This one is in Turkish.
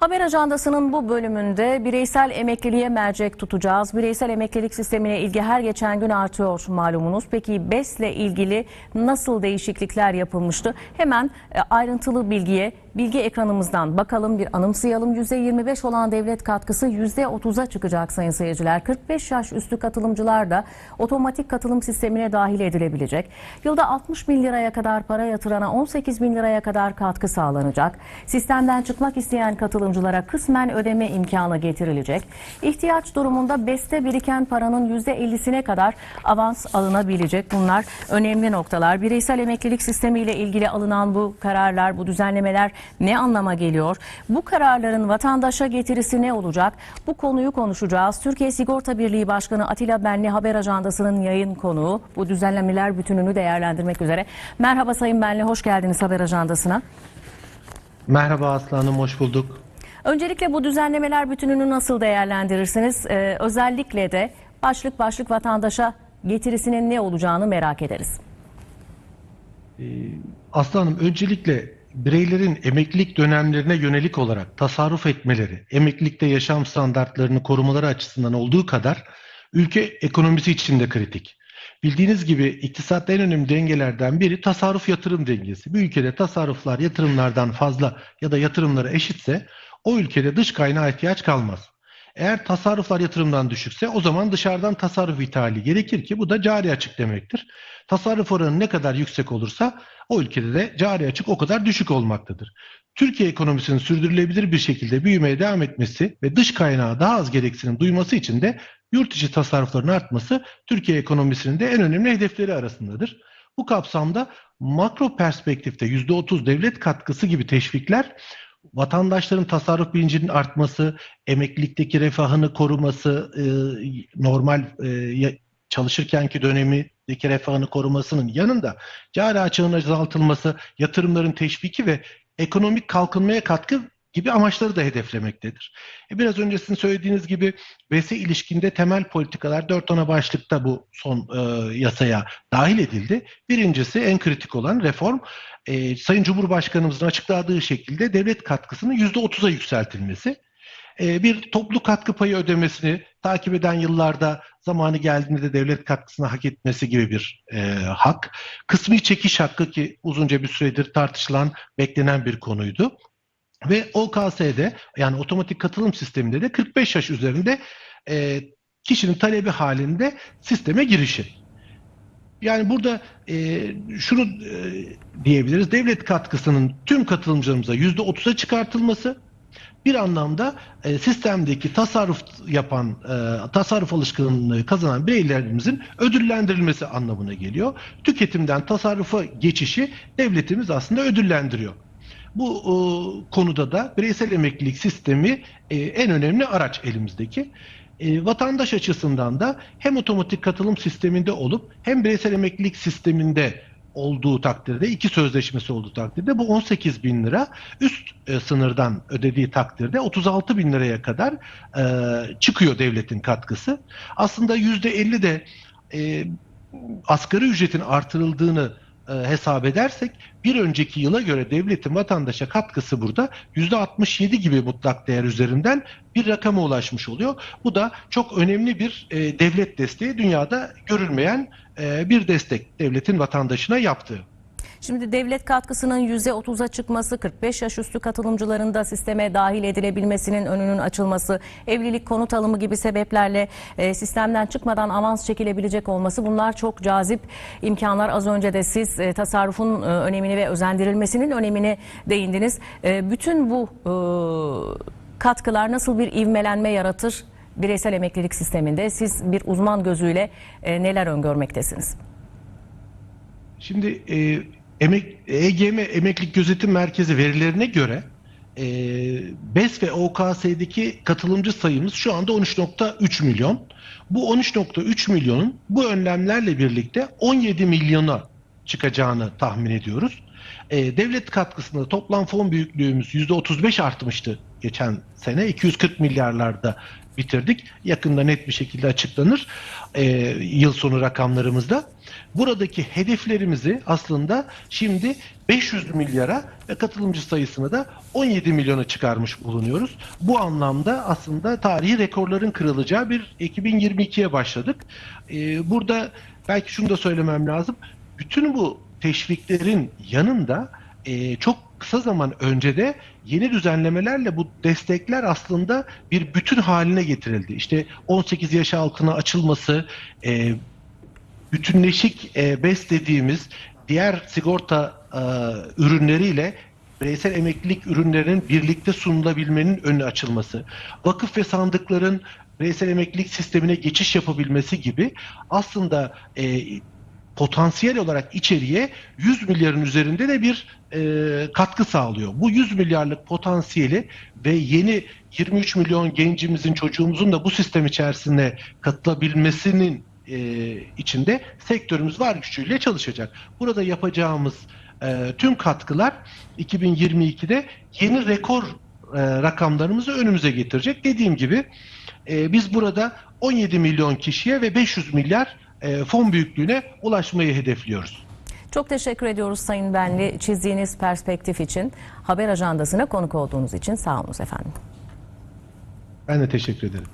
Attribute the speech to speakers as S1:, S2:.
S1: Haber ajandasının bu bölümünde bireysel emekliliğe mercek tutacağız. Bireysel emeklilik sistemine ilgi her geçen gün artıyor malumunuz. Peki BES'le ilgili nasıl değişiklikler yapılmıştı? Hemen e, ayrıntılı bilgiye bilgi ekranımızdan bakalım bir anımsayalım. %25 olan devlet katkısı %30'a çıkacak sayın seyirciler. 45 yaş üstü katılımcılar da otomatik katılım sistemine dahil edilebilecek. Yılda 60 bin liraya kadar para yatırana 18 bin liraya kadar katkı sağlanacak. Sistemden çıkmak isteyen katılımcılara kısmen ödeme imkanı getirilecek. İhtiyaç durumunda BES'te biriken paranın %50'sine kadar avans alınabilecek. Bunlar önemli noktalar. Bireysel emeklilik sistemiyle ilgili alınan bu kararlar, bu düzenlemeler ne anlama geliyor? Bu kararların vatandaşa getirisi ne olacak? Bu konuyu konuşacağız. Türkiye Sigorta Birliği Başkanı Atilla Benli Haber Ajandası'nın yayın konuğu. Bu düzenlemeler bütününü değerlendirmek üzere. Merhaba Sayın Benli, hoş geldiniz Haber Ajandası'na.
S2: Merhaba Aslı Hanım, hoş bulduk.
S1: Öncelikle bu düzenlemeler bütününü nasıl değerlendirirsiniz? Ee, özellikle de başlık başlık vatandaşa getirisinin ne olacağını merak ederiz.
S2: Aslı Hanım, öncelikle bireylerin emeklilik dönemlerine yönelik olarak tasarruf etmeleri, emeklilikte yaşam standartlarını korumaları açısından olduğu kadar ülke ekonomisi için de kritik. Bildiğiniz gibi iktisatta en önemli dengelerden biri tasarruf yatırım dengesi. Bir ülkede tasarruflar yatırımlardan fazla ya da yatırımları eşitse o ülkede dış kaynağa ihtiyaç kalmaz. Eğer tasarruflar yatırımdan düşükse o zaman dışarıdan tasarruf ithali gerekir ki bu da cari açık demektir. Tasarruf oranı ne kadar yüksek olursa o ülkede de cari açık o kadar düşük olmaktadır. Türkiye ekonomisinin sürdürülebilir bir şekilde büyümeye devam etmesi ve dış kaynağı daha az gereksinim duyması için de yurt içi tasarrufların artması Türkiye ekonomisinin de en önemli hedefleri arasındadır. Bu kapsamda makro perspektifte %30 devlet katkısı gibi teşvikler vatandaşların tasarruf bilincinin artması, emeklilikteki refahını koruması, e, normal e, çalışırkenki dönemindeki refahını korumasının yanında cari açığın azaltılması, yatırımların teşviki ve ekonomik kalkınmaya katkı gibi amaçları da hedeflemektedir. E, biraz önce sizin söylediğiniz gibi BES'e ilişkinde temel politikalar dört ana başlıkta bu son e, yasaya dahil edildi. Birincisi en kritik olan reform e, Sayın Cumhurbaşkanımızın açıkladığı şekilde devlet katkısının %30'a yükseltilmesi. E, bir toplu katkı payı ödemesini takip eden yıllarda zamanı geldiğinde de devlet katkısını hak etmesi gibi bir e, hak. Kısmi çekiş hakkı ki uzunca bir süredir tartışılan, beklenen bir konuydu. Ve OKS'de yani otomatik katılım sisteminde de 45 yaş üzerinde e, kişinin talebi halinde sisteme girişi. Yani burada e, şunu e, diyebiliriz. Devlet katkısının tüm katılımcılarımıza %30'a çıkartılması bir anlamda e, sistemdeki tasarruf yapan, e, tasarruf alışkanlığı kazanan bireylerimizin ödüllendirilmesi anlamına geliyor. Tüketimden tasarrufa geçişi devletimiz aslında ödüllendiriyor. Bu e, konuda da bireysel emeklilik sistemi e, en önemli araç elimizdeki. E, vatandaş açısından da hem otomatik katılım sisteminde olup hem bireysel emeklilik sisteminde olduğu takdirde iki sözleşmesi olduğu takdirde bu 18 bin lira üst e, sınırdan ödediği takdirde 36 bin liraya kadar e, çıkıyor devletin katkısı. Aslında yüzde 50 de e, asgari ücretin artırıldığını e, hesap edersek bir önceki yıla göre devletin vatandaşa katkısı burada %67 gibi mutlak değer üzerinden bir rakama ulaşmış oluyor. Bu da çok önemli bir e, devlet desteği dünyada görülmeyen e, bir destek devletin vatandaşına yaptığı.
S1: Şimdi devlet katkısının %30'a çıkması, 45 yaş üstü katılımcıların da sisteme dahil edilebilmesinin önünün açılması, evlilik konut alımı gibi sebeplerle e, sistemden çıkmadan avans çekilebilecek olması bunlar çok cazip imkanlar. Az önce de siz e, tasarrufun e, önemini ve özendirilmesinin önemine değindiniz. E, bütün bu e, katkılar nasıl bir ivmelenme yaratır bireysel emeklilik sisteminde? Siz bir uzman gözüyle e, neler öngörmektesiniz?
S2: Şimdi e, emek, EGM Emeklilik Gözetim Merkezi verilerine göre e, BES ve OKS'deki katılımcı sayımız şu anda 13.3 milyon. Bu 13.3 milyonun bu önlemlerle birlikte 17 milyona çıkacağını tahmin ediyoruz. E, devlet katkısında toplam fon büyüklüğümüz %35 artmıştı geçen sene. 240 milyarlarda bitirdik. Yakında net bir şekilde açıklanır e, yıl sonu rakamlarımızda. Buradaki hedeflerimizi aslında şimdi 500 milyara ve katılımcı sayısını da 17 milyona çıkarmış bulunuyoruz. Bu anlamda aslında tarihi rekorların kırılacağı bir 2022'ye başladık. E, burada belki şunu da söylemem lazım. Bütün bu teşviklerin yanında e, çok kısa zaman önce de yeni düzenlemelerle bu destekler aslında bir bütün haline getirildi. İşte 18 yaş altına açılması, e, bütünleşik e, BES dediğimiz diğer sigorta e, ürünleriyle bireysel emeklilik ürünlerinin birlikte sunulabilmenin önü açılması, vakıf ve sandıkların bireysel emeklilik sistemine geçiş yapabilmesi gibi aslında e, potansiyel olarak içeriye 100 milyarın üzerinde de bir e, katkı sağlıyor. Bu 100 milyarlık potansiyeli ve yeni 23 milyon gencimizin çocuğumuzun da bu sistem içerisine katılabilmesinin e, içinde sektörümüz var gücüyle çalışacak. Burada yapacağımız e, tüm katkılar 2022'de yeni rekor e, rakamlarımızı önümüze getirecek. Dediğim gibi e, biz burada 17 milyon kişiye ve 500 milyar e, fon büyüklüğüne ulaşmayı hedefliyoruz.
S1: Çok teşekkür ediyoruz Sayın Benli çizdiğiniz perspektif için. Haber ajandasına konuk olduğunuz için sağ olun efendim.
S2: Ben de teşekkür ederim.